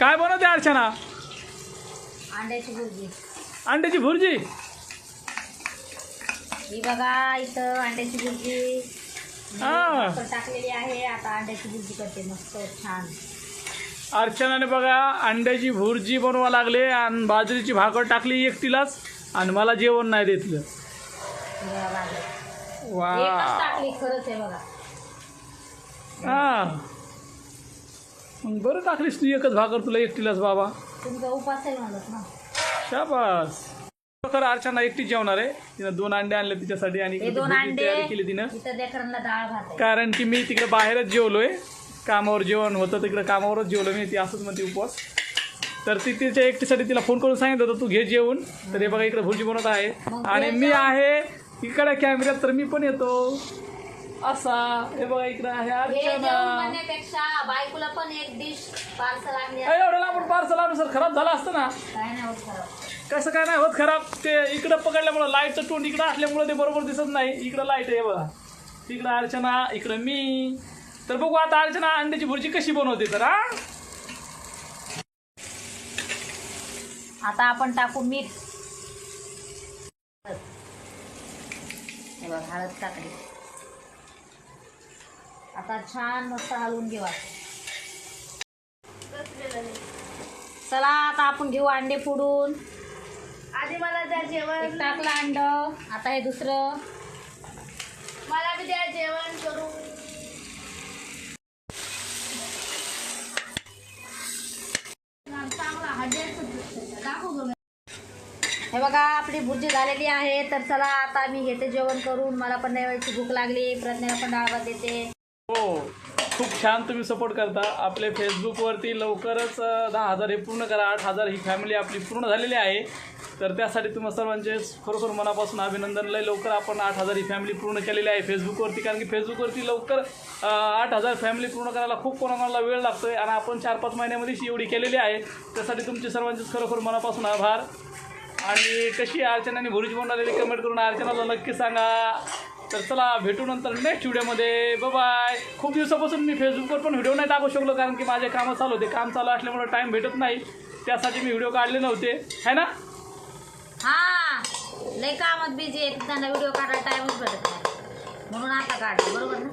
काय बनवते अर्चना? अंड्याची भुर्जी. अंड्याची भुर्जी? ही बघा इथं अंड्याची भुर्जी. हा. टाकलेली आहे. आता अंड्याची भुर्जी करते. मस्त छान. अर्चनाने बघा अंड्याची भुर्जी बनवा लागले आणि बाजरीची भाकर टाकली एकटीलाच आणि मला जेवण नाही देतलं. बघा. वा. टाकली खरंच आहे बघा. हा. मग बरं टाकलीस तू एकच भाकर तुला एकटीलाच बाबा. तुमचा उपास आहे म्हणत ना शाबास. खरं अर्चना एकटी जेवणार आहे. तिनं दोन अंडे आणले तिच्यासाठी आणि हे दोन भुर्जी अंडे तयारी केली तिनं. इथं लेकरांना डाळ भात आहे. कारण की मी तिकडे बाहेरच जेवलोय. कामावर जेवण होतं तिकडे कामावरच जेवलो मी. ती असंच म्हणते उपवास. तर ती तिच्या एकटीसाठी तिला फोन करून सांगितलं होतं तू घे जेवण तर हे बघा इकडे भुर्जी बनवत आहे. मग आणि मी. आहे इकडे कॅमेऱ्यात तर मी पण येतो. असा हे बघा इकडे आहे अर्चना. म्हणण्यापेक्षा बायकोला पण एक डिश पार्सल आणली एवढं आपण पार्सल आणून सर खराब झाला असतं ना? काय नाही होत खराब. कसं काय नाही होत खराब? ते इकडं पकडल्यामुळं लाईटचं तोंड इकडं असल्यामुळं ते बरोबर दिसत नाही. इकडं लाइट आहे बघा. तिकडं अर्चना इकडं मी. तर बघू आता अर्चना अंड्याची भुर्जी कशी बनवते तर हा? आता आपण टाकू मीठ. हे बघ हळद टाकली. आता छान मस्त हलवून घेऊ. चला आता आपण घेऊ अंडे फोडून. आधी मला द्या जेवण टाकलं अंड आता हे दुसरं. मला बी द्या जेवण गं. हे बघा आपली भुर्जी झालेली आहे. तर चला आता मी घेते जेवण करून. मला पण नाही वेळची भूक लागली. प्रज्ञाला पण डाळ भात देते. हो खूप छान तुम्ही सपोर्ट करता. आपले फेसबुकवरती लवकरच दहा हजार हे पूर्ण करा. आठ हजार ही फॅमिली आपली पूर्ण झालेली आहे. तर त्यासाठी तुम्हा सर्वांचे खरोखर मनापासून अभिनंदन. लय लवकर आपण आठ हजार ही फॅमिली पूर्ण केलेली आहे फेसबुकवरती कारण की फेसबुकवरती लवकर आठ हजार फॅमिली पूर्ण करायला खूप कोणाकोणाला वेळ लागतो आहे आणि आपण चार पाच महिन्यामध्येच एवढी केलेली आहे. त्यासाठी तुमचे सर्वांचेच खरोखर मनापासून आभार. आणि कशी अर्चनाने भुरीच बनवलेली कमेंट करून अर्चनाला नक्की सांगा. तर चला भेटू नंतर नेक्स्ट व्हिडिओमध्ये बाय खूप दिवसापासून मी फेसबुकवर पण व्हिडिओ नाही टाकू शकलो कारण की माझे कामं चालू होते. काम चालू असल्यामुळे टाईम भेटत नाही. त्यासाठी मी व्हिडिओ काढले नव्हते. है ना? हा. लय कामात बिझी आहे. त्यांना व्हिडिओ काढायला टाईमच भेटत नाही. म्हणून आता काढला बरोबर ना?